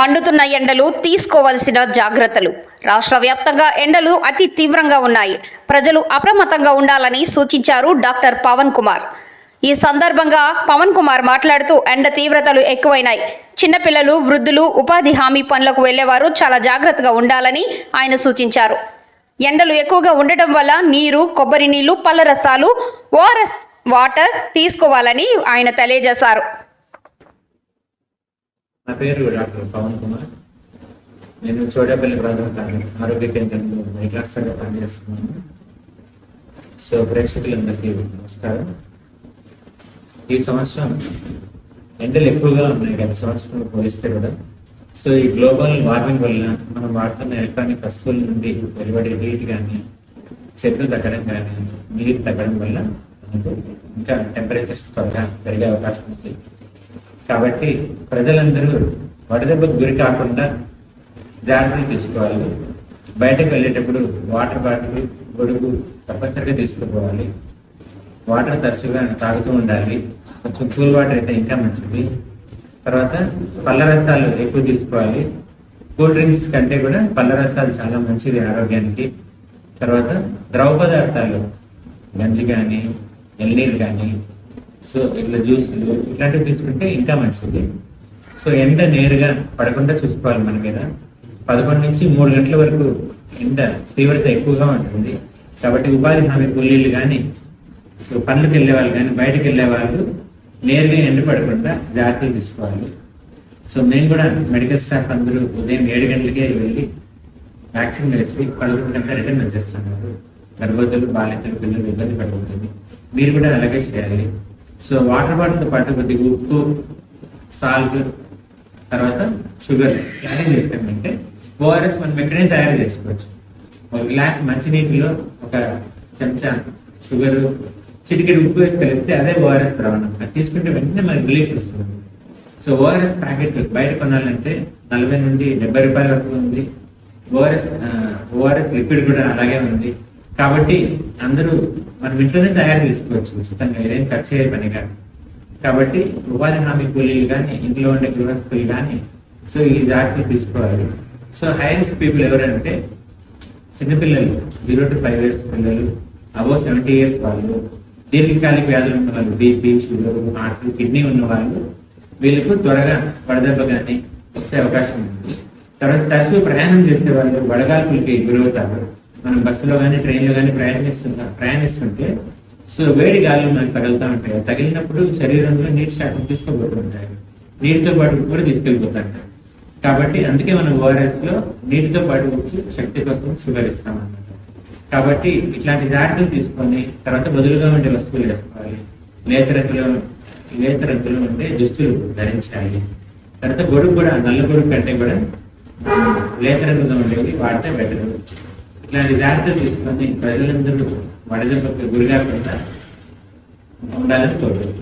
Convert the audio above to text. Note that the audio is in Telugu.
మండుతున్న ఎండలు తీసుకోవలసిన జాగ్రత్తలు. రాష్ట్ర వ్యాప్తంగా ఎండలు అతి తీవ్రంగా ఉన్నాయి. ప్రజలు అప్రమత్తంగా ఉండాలని సూచించారు డాక్టర్ పవన్ కుమార్. ఈ సందర్భంగా పవన్ కుమార్ మాట్లాడుతూ ఎండ తీవ్రతలు ఎక్కువైనాయి. చిన్నపిల్లలు వృద్ధులు ఉపాధి హామీ పనులకు వెళ్ళేవారు చాలా జాగ్రత్తగా ఉండాలని ఆయన సూచించారు. ఎండలు ఎక్కువగా ఉండటం వల్ల నీరు కొబ్బరి నీళ్ళు పళ్ళ రసాలు ఓఆర్ఎస్ వాటర్ తీసుకోవాలని ఆయన తెలియజేశారు. నా పేరు డాక్టర్ పవన్ కుమార్. నేను చోడపల్లి ప్రాథమిక ఆరోగ్య కేంద్రంలో వైద్యాక్షగా పనిచేస్తున్నాను. సో ప్రేక్షకులందరికీ నమస్కారం. ఈ సంవత్సరం ఎండలు ఎక్కువగా ఉన్నాయి గత సంవత్సరం పోలిస్తే కూడా. సో ఈ గ్లోబల్ వార్మింగ్ వల్ల మనం వాడుతున్న ఎలక్ట్రానిక్ వస్తువుల నుండి వెలువడే హీట్ కానీ చెట్లు తగ్గడం కానీ నీరు తగ్గడం వల్ల మనకు ఇంకా టెంపరేచర్స్ త్వరగా పెరిగే అవకాశం ఉంది. కాబట్టి ప్రజలందరూ వడదెబ్బకు గురి కాకుండా జాగ్రత్తలు తీసుకోవాలి. బయటకు వెళ్ళేటప్పుడు వాటర్ బాటిల్ గొడుగు తప్పనిసరిగా తీసుకుపోవాలి. వాటర్ తరచుగా తాగుతూ ఉండాలి. కొంచెం కూల్ వాటర్ అయితే ఇంకా మంచిది. తర్వాత పళ్ళ రసాలు ఎక్కువ తీసుకోవాలి. కూల్ డ్రింక్స్ కంటే కూడా పళ్ళ రసాలు చాలా మంచిది ఆరోగ్యానికి. తర్వాత ద్రవ పదార్థాలు గంజి కానీ ఎల్నీరు కానీ సో ఇట్లా జ్యూస్ ఇట్లాంటివి తీసుకుంటే ఇంకా మంచిది. సో ఎండ నేరుగా పడకుండా చూసుకోవాలి మన మీద. పదకొండు నుంచి మూడు గంటల వరకు ఎండ తీవ్రత ఎక్కువగా ఉంటుంది. కాబట్టి ఉపాధి హామీ కూలీలు కానీ సో పనులకు వెళ్ళే వాళ్ళు కానీ బయటకు వెళ్ళే వాళ్ళు నేరుగా ఎండ పడకుండా జాగ్రత్తలు తీసుకోవాలి. సో మేము కూడా మెడికల్ స్టాఫ్ అందరూ ఉదయం ఏడు గంటలకే వెళ్ళి వ్యాక్సిన్ వేసి పడుకుంటే రిటర్న్ వచ్చేస్తున్నారు గర్భవతులు బాలింతలు పిల్లలు ఇబ్బంది పడుతుంది మీరు కూడా అలాగే చేయాలి. సో వాటర్ బాటిల్తో పాటు కొద్దిగా ఉప్పు సాల్ట్ తర్వాత షుగర్ ఏం చేసామంటే ఓఆర్ఎస్ మనం ఎక్కడైనా తయారు చేసుకోవచ్చు. ఒక గ్లాస్ మంచినీటిలో ఒక చెంచా షుగర్ చిటికెడు ఉప్పు వేసి కలిపితే అదే ఓఆర్ఎస్ ద్రావణం. అది తీసుకుంటే వెంటనే మనకి రిలీఫ్ వస్తుంది. సో ఓఆర్ఎస్ ప్యాకెట్ బయట కొనాలంటే నలభై నుండి డెబ్బై రూపాయల వరకు ఉంది. ఓఆర్ఎస్ ఓఆర్ఎస్ లిక్విడ్ కూడా అలాగే ఉంది. కాబట్టి అందరూ మనం ఇంట్లోనే తయారు చేసుకోవచ్చు ఉచితంగా ఏదైనా ఖర్చు అయ్యే పని కానీ. కాబట్టి ఉపాధి హామీ కూలీలు కానీ ఇంట్లో ఉండే గృహస్థులు కానీ సో ఈ జాగ్రత్తలు తీసుకోవాలి. సో హై రిస్క్ పీపుల్ ఎవరంటే చిన్నపిల్లలు జీరో టు ఫైవ్ ఇయర్స్ పిల్లలు అబౌవ్ సెవెంటీ ఇయర్స్ వాళ్ళు దీర్ఘకాలిక వ్యాధులు ఉన్న వాళ్ళు బీపీ షుగర్ హార్ట్ కిడ్నీ ఉన్న వాళ్ళు వీళ్ళకు త్వరగా వడదెబ్బ కానీ వచ్చే అవకాశం ఉంది. తర్వాత తరచూ ప్రయాణం చేసే వాళ్ళు వడగాల్పులకి గురవుతారు. మనం బస్సులో కానీ ట్రైన్లో కానీ ప్రయాణిస్తున్నా ప్రయాణిస్తుంటే సో వేడి గాలులు మనకు తగులుతూ ఉంటాయి. తగిలినప్పుడు శరీరంలో నీటి శాతం తీసుకుపోతుంటాయి నీటితో పాటు ఉప్పు కూడా తీసుకెళ్ళిపోతాయి కాబట్టి అందుకే మనం ఓఆర్ఎస్లో నీటితో పాటు ఉప్పు శక్తి కోసం షుగర్ ఇస్తాం అన్నమాట కాబట్టి ఇట్లాంటి జాగ్రత్తలు తీసుకొని తర్వాత బదులుగా ఉండే వస్తువులు వేసుకోవాలి. లేత రంగులో లేత రంగులో ఉండే దుస్తులు ధరించాలి. తర్వాత గొడుగు కూడా నల్ల గొడుగు కంటే కూడా లేత రంగులో ఉండేవి వాడితే బెటర్. ఇలాంటి జాగ్రత్త తీసుకొని ప్రజలందరూ వడదెబ్బకు గురిగా కాకుండా ఉండాలని కోరుకుంటున్నాను.